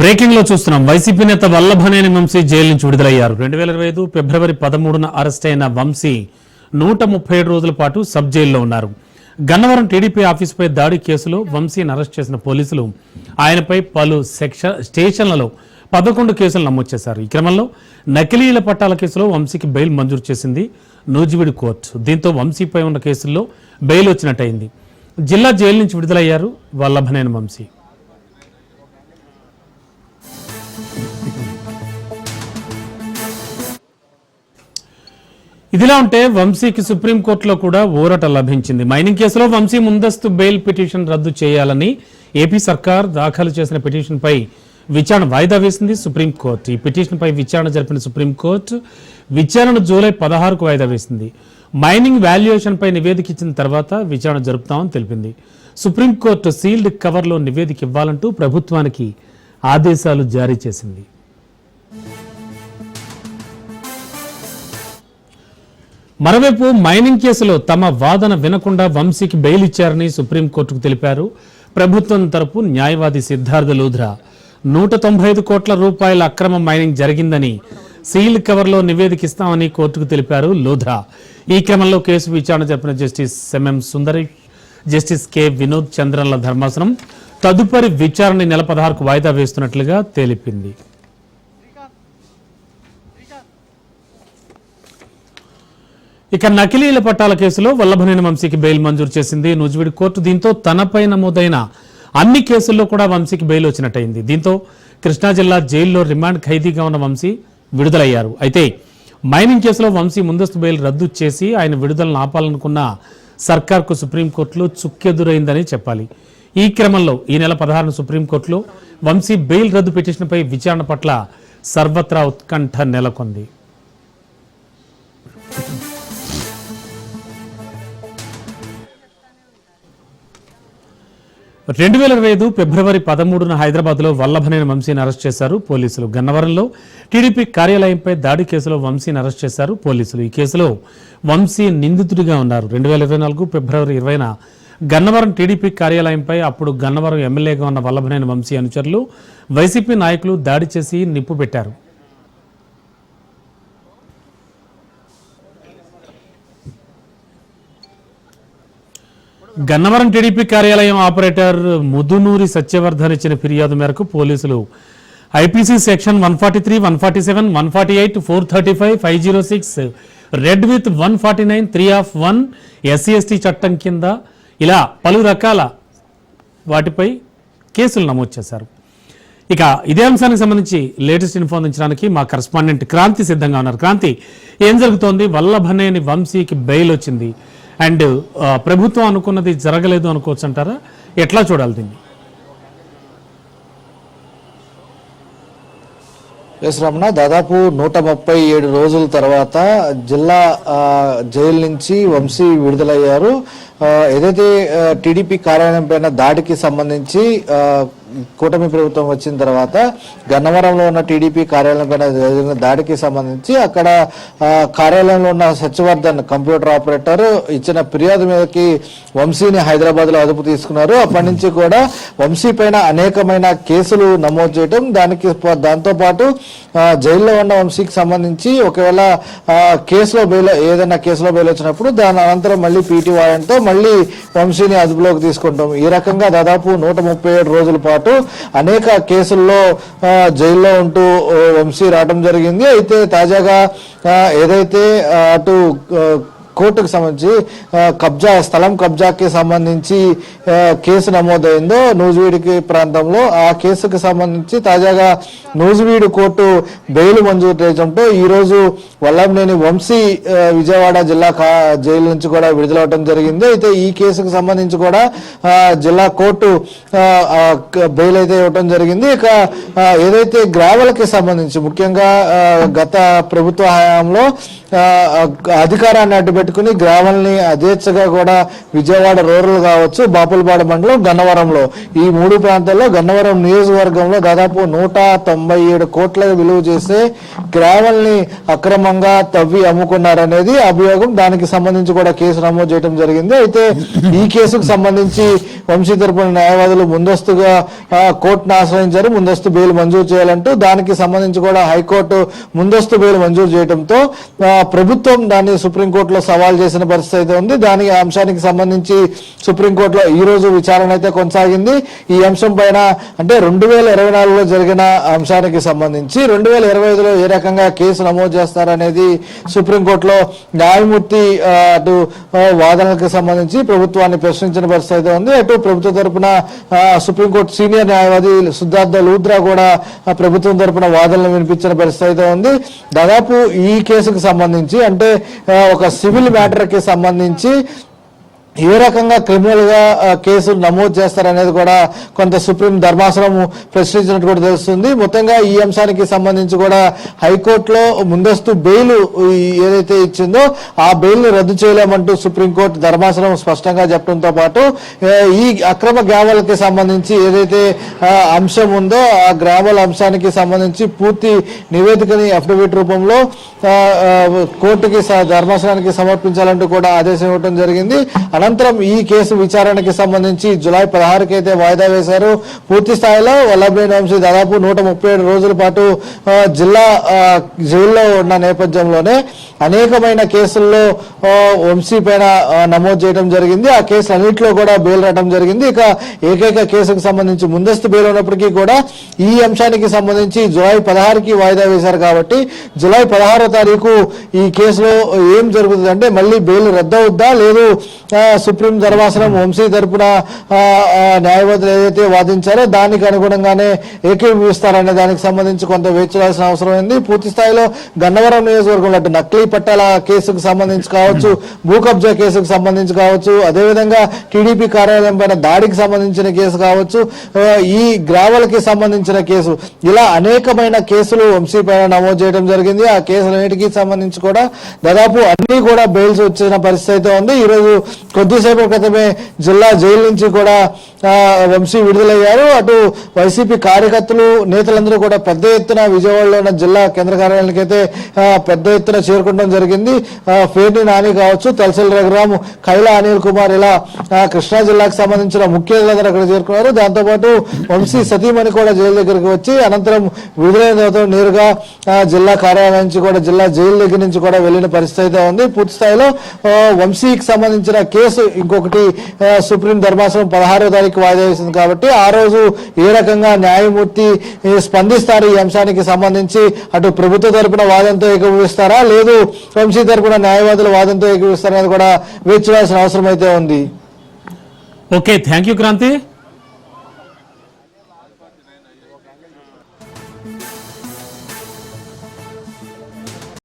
బ్రేకింగ్లో చూస్తున్నాం. వైసీపీ నేత వల్లభనేని వంశీ జైలు నుంచి విడుదలయ్యారు. రెండు వేల ఇరవై ఐదు ఫిబ్రవరి పదమూడున అరెస్ట్ అయిన వంశీ నూట ముప్పై ఏడు రోజుల పాటు సబ్ జైల్లో ఉన్నారు. గన్నవరం టీడీపీ ఆఫీసుపై దాడి కేసులో వంశీని అరెస్ట్ చేసిన పోలీసులు ఆయనపై పలు సెక్షన్ స్టేషన్లలో పదకొండు కేసులు నమోదు చేశారు. ఈ క్రమంలో నకిలీల పట్టాల కేసులో వంశీకి బెయిల్ మంజూరు చేసింది నూజివీడు కోర్టు. దీంతో వంశీపై ఉన్న కేసుల్లో బెయిల్ వచ్చినట్టయింది. జిల్లా జైలు నుంచి విడుదలయ్యారు వల్లభనేని వంశీ. ఇదిలా ఉంటే వంశీకి సుప్రీంకోర్టులో కూడా ఊరట లభించింది. మైనింగ్ కేసులో వంశీ ముందస్తు బెయిల్ పిటిషన్ రద్దు చేయాలని ఏపీ సర్కార్ దాఖలు చేసిన పిటిషన్పై విచారణ వాయిదా వేసింది సుప్రీంకోర్టు ఈ పిటిషన్పై విచారణ జరిపిన సుప్రీంకోర్టు విచారణ జూలై పదహారుకు వాయిదా వేసింది. మైనింగ్ వాల్యుయేషన్ పై నివేదిక ఇచ్చిన తర్వాత విచారణ జరుపుతామని తెలిపింది. సుప్రీంకోర్టు సీల్డ్ కవర్లో నివేదిక ఇవ్వాలంటూ ప్రభుత్వానికి ఆదేశాలు జారీ చేసింది. మరోవైపు మైనింగ్ కేసులో తమ వాదన వినకుండా వంశీకి బెయిల్ ఇచ్చారని సుప్రీంకోర్టుకు తెలిపారు. ప్రభుత్వం తరపు న్యాయవాది సిద్ధార్థ లూధ్రా. నూట తొంభై ఐదు కోట్ల రూపాయల అక్రమ మైనింగ్ జరిగిందని సీల్ కవర్లో నివేదికిస్తామని కోర్టుకు తెలిపారు లూధ్రా. ఈ క్రమంలో కేసు విచారణ జరిపిన justice MM Sundaresh justice K Vinod చంద్రన్ల ధర్మాసనం తదుపరి విచారణ నెల పదహారుకు వాయిదా వేస్తున్నట్లుగా తెలిపింది. ఇక నకిలీల పట్టాల కేసులో వల్లభనేని వంశీకి బెయిల్ మంజూరు చేసింది. నూజివీడు కోర్టు దీంతో తనపై నమోదైన అన్ని కేసుల్లో కూడా వంశీకి బెయిల్ వచ్చినట్టయింది. దీంతో కృష్ణా జిల్లా జైల్లో రిమాండ్ ఖైదీగా ఉన్న వంశీ విడుదలయ్యారు. అయితే మైనింగ్ కేసులో వంశీ ముందస్తు బెయిల్ రద్దు చేసి ఆయన విడుదలను ఆపాలనుకున్న సర్కార్కు సుప్రీంకోర్టులో చుక్కెదురైందని చెప్పాలి. ఈ క్రమంలో ఈ నెల పదహారున సుప్రీంకోర్టులో వంశీ బెయిల్ రద్దు పిటిషన్పై విచారణ పట్ల సర్వత్రా ఉత్కంఠ నెలకొంది. రెండు వేల ఇరవై ఐదు ఫిబ్రవరి పదమూడున హైదరాబాద్లో వల్లభనేని వంశీని అరెస్ట్ చేశారు పోలీసులు. గన్నవరంలో టీడీపీ కార్యాలయంపై దాడి కేసులో వంశీని అరెస్ట్ చేశారు పోలీసులు. ఈ కేసులో వంశీ నిందితుడిగా ఉన్నారు. రెండు వేల ఇరవై నాలుగు ఫిబ్రవరి ఇరవైన గన్నవరం టీడీపీ కార్యాలయంపై అప్పుడు గన్నవరం ఎమ్మెల్యేగా ఉన్న వల్లభనేని వంశీ అనుచరులు వైసీపీ నాయకులు దాడి చేసి నిప్పు పెట్టారు. గన్నవరం టీడీపీ కార్యాలయం ఆపరేటర్ ముదునూరి సత్యవర్ధన్ ఇచ్చిన ఫిర్యాదు మేరకు పోలీసులు IPC section one forty three one forty seven one forty eight four thirty five five zero six read with one forty nine three of one SC ST చట్టం కింద ఇలా పలు రకాల వాటిపై కేసులు నమోదు చేశారు. ఇక ఇదే అంశానికి సంబంధించి లేటెస్ట్ ఇన్ఫో అందించడానికి మా కరస్పాండెంట్ క్రాంతి సిద్ధంగా ఉన్నారు. క్రాంతి ఏం జరుగుతోంది? వల్లభనేని వంశీకి బెయిల్ వచ్చింది. అండ్ ఆ, ప్రభుత్వం అనుకున్నది జరగలేదు అనుకోవచ్చు అంటారా? ఎట్లా చూడాలి దీన్ని? ఎస్ రమణ దాదాపు నూట ముప్పై ఏడు రోజుల తర్వాత జిల్లా ఆ, జైలు నుంచి వంశీ విడుదలయ్యారు. ఆ, ఏదైతే టీడీపీ కార్యాలయం పైన దాడికి సంబంధించి ఆ, కూటమి ప్రభుత్వం వచ్చిన తర్వాత గన్నవరంలో ఉన్న టీడీపీ కార్యాలయం జరిగిన దాడికి సంబంధించి అక్కడ కార్యాలయంలో ఉన్న సత్యవర్ధన్ కంప్యూటర్ ఆపరేటర్ ఇచ్చిన ఫిర్యాదు మీదకి వంశీని హైదరాబాద్లో అదుపు తీసుకున్నారు. అప్పటి నుంచి కూడా వంశీ పైన అనేకమైన కేసులు నమోదు చేయడం దానికి దాంతోపాటు జైల్లో ఉన్న వంశీకి సంబంధించి ఒకవేళ కేసులో బెయిల్ ఏదైనా కేసులో బెయిల్ వచ్చినప్పుడు దాని అనంతరం మళ్ళీ పీటీ వారెంట్తో మళ్ళీ వంశీని అదుపులోకి తీసుకుంటాం. ఈ రకంగా దాదాపు నూట ముప్పై ఏడు రోజుల పాటు అనేక కేసుల్లో జైల్లో ఉంటూ ఓ, వంశీ రావడం జరిగింది. అయితే తాజాగా ఏదైతే అటు కోర్టుకు సంబంధించి కబ్జా స్థలం కబ్జాకి సంబంధించి కేసు నమోదైందో నూజివీడికి ప్రాంతంలో ఆ కేసుకు సంబంధించి తాజాగా నూజివీడు కోర్టు బెయిల్ మంజూరు చేయడంతో ఈరోజు వల్లంనేని వంశీ విజయవాడ జిల్లా కా- జైలు నుంచి కూడా విడుదలవడం జరిగింది. అయితే ఈ కేసుకు సంబంధించి కూడా జిల్లా కోర్టు బెయిల్ అయితే ఇవ్వడం జరిగింది. ఇక ఏదైతే గ్రావెల్కి సంబంధించి ముఖ్యంగా గత ప్రభుత్వ హయాంలో అధికారాన్ని అడ్డుపెట్టి పెట్టుకుని గ్రామాలని అదేచ్ఛగా కూడా విజయవాడ రూరల్ కావచ్చు బాపులపాడు మండలం గన్నవరంలో. ఈ మూడు ప్రాంతాల్లో గన్నవరం నియోజకవర్గంలో దాదాపు నూట తొంభై ఏడు కోట్ల విలువ చేసే గ్రామాలని అక్రమంగా తవ్వి అమ్ముకున్నారనేది అభియోగం. దానికి సంబంధించి కూడా కేసు నమోదు చేయడం జరిగింది. అయితే ఈ కేసుకు సంబంధించి వంశీ తరపున న్యాయవాదులు ముందస్తుగా కోర్టును ఆశ్రయించారు. ముందస్తు బెయిల్ మంజూరు చేయాలంటూ దానికి సంబంధించి కూడా హైకోర్టు ముందస్తు బెయిల్ మంజూరు చేయడంతో ప్రభుత్వం దాన్ని సుప్రీంకోర్టులో సవాల్ చేసిన పరిస్థితి అయితే ఉంది. దాని అంశానికి సంబంధించి సుప్రీంకోర్టులో ఈ రోజు విచారణ అయితే కొనసాగింది. ఈ అంశం పైన అంటే రెండు వేల ఇరవై నాలుగులో జరిగిన అంశానికి సంబంధించి రెండు వేల ఇరవై ఐదులో ఏ రకంగా కేసు నమోదు చేస్తారనేది సుప్రీంకోర్టులో న్యాయమూర్తి అటు వాదనలకు సంబంధించి ప్రభుత్వాన్ని ప్రశ్నించిన పరిస్థితి అయితే ఉంది. అటు ప్రభుత్వ తరపున సుప్రీంకోర్టు సీనియర్ న్యాయవాది సిద్ధార్థ లూద్రా కూడా ప్రభుత్వం తరపున వాదనలు వినిపించిన పరిస్థితి అయితే ఉంది. దాదాపు ఈ కేసుకు సంబంధించి అంటే ఒక సివిల్ మ్యాటర్కి సంబంధించి ఏ రకంగా క్రిమినల్గా నమోదు చేస్తారనేది కూడా కొంత సుప్రీం ధర్మాసనం ప్రశ్నించినట్టు కూడా తెలుస్తుంది. మొత్తంగా ఈ అంశానికి సంబంధించి కూడా హైకోర్టులో ముందస్తు బెయిల్ ఏదైతే ఇచ్చిందో ఆ బెయిల్ రద్దు చేయలేమంటూ సుప్రీంకోర్టు ధర్మాసనం స్పష్టంగా చెప్పడంతో పాటు ఈ అక్రమ గ్రామాలకి సంబంధించి ఏదైతే అంశం ఉందో ఆ గ్రామాల అంశానికి సంబంధించి పూర్తి నివేదికని అఫిడవిట్ రూపంలో కోర్టుకి ధర్మాసనానికి సమర్పించాలంటూ కూడా ఆదేశం ఇవ్వడం జరిగింది. అనంతరం ఈ కేసు విచారణకి సంబంధించి జులై పదహారుకి అయితే వాయిదా వేశారు. పూర్తి స్థాయిలో వల్లభనేని వంశీ దాదాపు నూట ముప్పై ఏడు రోజుల పాటు జిల్లా జైల్లో ఉన్న నేపథ్యంలోనే అనేకమైన కేసుల్లో వంశీ పైన నమోదు చేయడం జరిగింది. ఆ కేసు అన్నింటిలో కూడా బెయిల్ రావడం జరిగింది. ఇక ఏకైక కేసుకు సంబంధించి ముందస్తు బెయిల్ ఉన్నప్పటికీ కూడా ఈ అంశానికి సంబంధించి జులై పదహారుకి వాయిదా వేశారు కాబట్టి జులై పదహారో తారీఖు ఈ కేసులో ఏం జరుగుతుంది అంటే మళ్ళీ బెయిల్ రద్దవుద్దా లేదు ఆ, సుప్రీం ధర్మాసనం వంశీ తరపున న్యాయవాదులు ఏదైతే వాదించారో దానికి అనుగుణంగానే ఏకీభవిస్తారనే దానికి సంబంధించి కొంత వేచి చూడాల్సిన అవసరం ఉంది. పూర్తి స్థాయిలో గన్నవరం నియోజకవర్గంలో అటు నకిలీ పట్టాల కేసుకు సంబంధించి కావచ్చు భూ కబ్జా కేసుకు సంబంధించి కావచ్చు అదేవిధంగా టీడీపీ కార్యాలయం పైన దాడికి సంబంధించిన కేసు కావచ్చు ఈ గ్రామాలకి సంబంధించిన కేసు. ఇలా అనేకమైన కేసులు వంశీ పైన నమోదు చేయడం జరిగింది. ఆ కేసులన్నిటికీ సంబంధించి కూడా దాదాపు అన్ని కూడా బెయిల్స్ వచ్చిన పరిస్థితి అయితే ఉంది. ఈరోజు కొద్దిసేపు క్రితమే జిల్లా జైలు నుంచి కూడా వంశీ విడుదలయ్యారు. అటు వైసీపీ కార్యకర్తలు నేతలందరూ కూడా పెద్ద ఎత్తున విజయవాడలో ఉన్న జిల్లా కేంద్ర కార్యాలయానికి అయితే పెద్ద ఎత్తున చేరుకోవడం జరిగింది. ఆ, ఫేర్ని నాని కావచ్చు తలసల్ రఘురాము కైలా అనిల్ కుమార్ ఇలా కృష్ణా జిల్లాకు సంబంధించిన ముఖ్య ముఖ్యులందరూ అక్కడ చేరుకున్నారు. దాంతోపాటు వంశీ సతీమణి కూడా జైలు దగ్గరికి వచ్చి అనంతరం విడుదలైన తర్వాత నేరుగా జిల్లా కార్యాలయం నుంచి కూడా జిల్లా జైలు దగ్గర నుంచి కూడా వెళ్ళిన పరిస్థితి అయితే ఉంది. పూర్తి స్థాయిలో వంశీకి సంబంధించిన కేసు ఇంకొకటి సుప్రీం ధర్మాసనం పదహారో తారీఖు వాయిదా వేసింది కాబట్టి ఆ రోజు ఏ రకంగా న్యాయమూర్తి స్పందిస్తారు ఈ అంశానికి సంబంధించి? అటు ప్రభుత్వ తరపున వాదంతో ఏకీభవిస్తారా? లేదు వంశీ తరపున న్యాయవాదుల వాదంతో ఏకీభవిస్తారా అనేది కూడా వేచి చూడాల్సిన అవసరం అయితే ఉంది. Okay thank you Kranthi.